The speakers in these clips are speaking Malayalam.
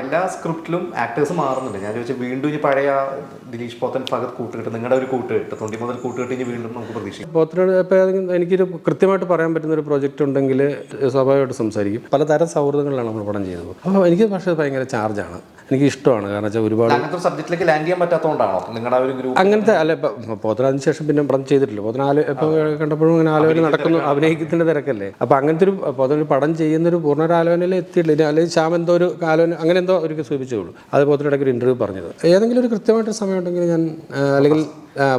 എല്ലാ സ്ക്രിപ്റ്റിലും ആക്ടേഴ്സ് മാറുന്നുണ്ട്. ഞാൻ ചോദിച്ചാൽ വീണ്ടും ഇനി പഴയ ദിലീഷ് പോത്തൻ ഭഗത് കൂട്ടുകെട്ട് നിങ്ങളുടെ ഒരു കൂട്ടുകെട്ട് തൊണ്ടി മുതൽ കൂട്ടുകെട്ട് ഇനി വീണ്ടും നമുക്ക് പ്രതീക്ഷിക്കാം. പോത്തനോട് ഇപ്പോൾ എനിക്കൊരു കൃത്യമായിട്ട് പറയാൻ പറ്റുന്ന ഒരു പ്രോജക്റ്റ് ഉണ്ടെങ്കിൽ സ്വാഭാവികമായിട്ട് സംസാരിക്കും. പലതരം സൗഹൃദങ്ങളിലാണ് നമ്മൾ പടം ചെയ്യുന്നത്. അപ്പോൾ എനിക്ക് പക്ഷേ ഭയങ്കര ചാർജാണ് എനിക്ക് ഇഷ്ടമാണ്. കാരണം വെച്ചാൽ ഒരുപാട് അങ്ങനത്തെ സബ്ജക്റ്റിലേക്ക് ലാൻഡ് ചെയ്യാൻ പറ്റാത്തതുകൊണ്ടാണോ നിങ്ങളുടെ ഒരു ഗ്രൂപ്പ് അങ്ങനത്തെ അല്ല പോത്തനാതിന് ശേഷം പിന്നെ പടം ചെയ്തിട്ടില്ല. പോത്തന ആലോ ഇപ്പോൾ കണ്ടപ്പോഴും അങ്ങനെ ആലോചന നടക്കുന്നു. അഭിനയിക്കുന്നതിന്റെ തിരക്കല്ലേ. അപ്പോൾ അങ്ങനത്തെ ഒരു പോത്തനൊരു പടം ചെയ്യുന്നൊരു പൂർണ ഒരു ആലോചനയിൽ എത്തിയിട്ടില്ല. അല്ലെങ്കിൽ ശ്യാം എന്തോ ഒരു ആലോചന അങ്ങനെ എന്തോ ഒരു സൂചിപ്പിച്ചുള്ളൂ അത് പോത്തിന്റെ ഇടയ്ക്ക് ഒരു ഇന്റർവ്യൂ പറഞ്ഞത്. ഏതെങ്കിലും ഒരു കൃത്യമായിട്ടൊരു സമയം ഉണ്ടെങ്കിൽ ഞാൻ അല്ലെങ്കിൽ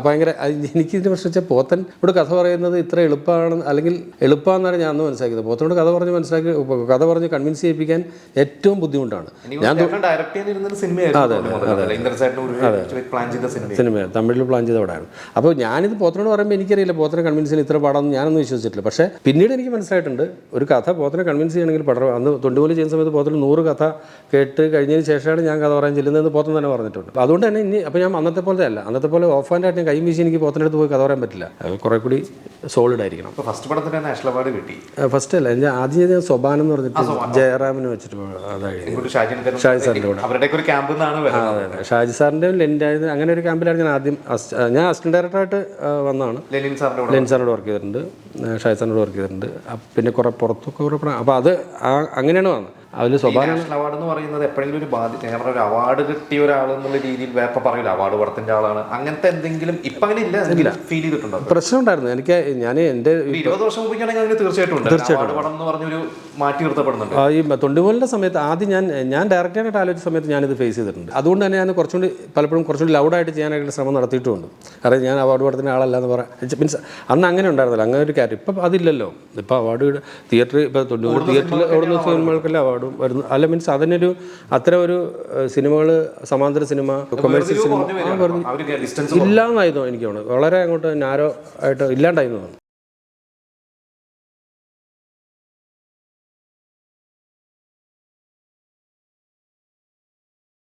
ഭയങ്കര എനിക്കിതിനെ എനിക്ക് ഇതിനെ പ്രശ്നം വെച്ചാൽ പോത്തൻ ഇവിടെ കഥ പറയുന്നത് ഇത്ര എളുപ്പമാണ് അല്ലെങ്കിൽ എളുപ്പമാണെന്നാണ് ഞാൻ അന്ന് മനസ്സിലാക്കിയത്. പോത്തനോട് കഥ പറഞ്ഞ് മനസ്സിലാക്കി കഥ പറഞ്ഞ് കൺവിൻസ് ചെയ്യിപ്പിക്കാൻ ഏറ്റവും ബുദ്ധിമുട്ടാണ്. ഞാൻ അതെ സിനിമ സിനിമ തമിഴിൽ പ്ലാൻ ചെയ്ത പടമാണ് അപ്പോൾ ഞാനിത് പോത്തനോട് പറയുമ്പോൾ എനിക്കറിയില്ല പോത്തനെ കൺവിൻസ് ചെയ്യാൻ ഇത്ര പടം ഞാനൊന്നും വിശ്വസിച്ചിട്ടില്ല. പക്ഷേ പിന്നീട് എനിക്ക് മനസ്സിലായിട്ടുണ്ട് ഒരു കഥ പോത്തനെ കൺവിൻസ് ചെയ്യണമെങ്കിൽ പടം അന്ന് തൊണ്ടുപോലെ ചെയ്യുന്ന സമയത്ത് പോത്തിന് നൂറ് കഥ കേട്ട് കഴിഞ്ഞതിന് ശേഷമാണ് ഞാൻ കഥ പറയാൻ ചെല്ലുന്നതെന്ന് പോത്തൻ തന്നെ പറഞ്ഞിട്ടുണ്ട്. അപ്പോൾ അതുകൊണ്ട് തന്നെ ഇനി അപ്പോൾ ഞാൻ അന്നത്തെ പോലെ അല്ല. അന്നത്തെ പോലെ ഓഫ് ആൻഡ് ഞാൻ കൈ വീശി എനിക്ക് പോത്തിനടുത്ത് പോയി കഥ പറയാൻ പറ്റില്ല. കുറേ കൂടി സോളിഡ് ആയിരിക്കണം. ഫസ്റ്റ് പടത്തിന് നാഷണൽ അവാർഡ് കിട്ടി. ഫസ്റ്റ് അല്ല. ഞാൻ ആദ്യം ഞാൻ സ്വഭാനം എന്ന് പറഞ്ഞിട്ട് ജയറാമിന് വെച്ചിട്ട് അതായത് ഷാജി സാറിന്റെ കൂടെ. അവരുടെയൊക്കെ ഒരു ക്യാമ്പിൽ നിന്നാണ് ഷാജി സാറിന്റെ ലെൻഡായത് അങ്ങനെ ഒരു ക്യാമ്പിലാണ് ഞാൻ ആദ്യം ഞാൻ അസിസ്റ്റന്റ് ഡയറക്ടറായിട്ട് വന്നതാണ്. ലെനിൻ സാറിന്റെ സാറിനോട് വർക്ക് ചെയ്തിട്ടുണ്ട്. ഷാജി സാറിനോട് വർക്ക് ചെയ്തിട്ടുണ്ട്. പിന്നെ കുറേ പുറത്തൊക്കെ കുറേ അപ്പോൾ അത് അങ്ങനെയാണ് വന്നത്. അതിൽ സ്വഭാവം അവാർഡ് എന്ന് പറയുന്നത് എപ്പോഴെങ്കിലും ഒരു ബാധ്യത ഞാൻ പറഞ്ഞ ഒരു അവാർഡ് കിട്ടിയ ഒരാൾ എന്നുള്ള രീതിയിൽ വേപ്പ പറയില്ല അവാർഡ് പടത്തിന്റെ ആളാണ്. അങ്ങനത്തെ എന്തെങ്കിലും ഇപ്പൊ അങ്ങനെ ഇല്ല ഫീൽ ചെയ്തിട്ടുണ്ടോ? പ്രശ്നം ഉണ്ടായിരുന്നു എനിക്ക് ഞാൻ എന്റെ ഒരു ഇരുപത് വർഷം മുമ്പ് അങ്ങനെ തീർച്ചയായിട്ടും തീർച്ചയായിട്ടും പടം എന്ന് പറഞ്ഞൊരു മാറ്റി നിർത്തപ്പെടുന്നുണ്ട്. ഈ തൊണ്ടുപോലിന്റെ സമയത്ത് ആദ്യം ഞാൻ ഞാൻ ഡയറക്റ്റായിട്ട് ആലോചിച്ച സമയത്ത് ഞാനിത് ഫേസ് ചെയ്തിട്ടുണ്ട്. അതുകൊണ്ട് തന്നെ ഞാൻ കുറച്ചുകൂടി പലപ്പോഴും കുറച്ചുകൂടി ലൗഡായിട്ട് ചെയ്യാനായിട്ട് ശ്രമം നടത്തിയിട്ടുമുണ്ട്. കാരണം ഞാൻ അവാർഡ് പടത്തിന് ആളല്ല എന്ന് പറയാം. മീൻസ് അന്ന് അങ്ങനെ ഉണ്ടായിരുന്നില്ല. അങ്ങനെ ഒരു കാര്യം ഇപ്പം അതില്ലല്ലോ. ഇപ്പം അവാർഡ് തിയേറ്റർ ഇപ്പോൾ തൊണ്ണൂറ് തിയേറ്ററിൽ ഓടുന്ന സിനിമകൾക്കല്ല അവാർഡും വരുന്നു അല്ല മീൻസ് അതിനൊരു അത്ര ഒരു സിനിമകൾ സമാന്തര സിനിമ കൊമേഴ്സ്യൽ സിനിമ ഇല്ലാന്നായിരുന്നു എനിക്ക് തോന്നുന്നത്. വളരെ അങ്ങോട്ട് നാരോ ആയിട്ട് ഇല്ലാണ്ടായിരുന്നു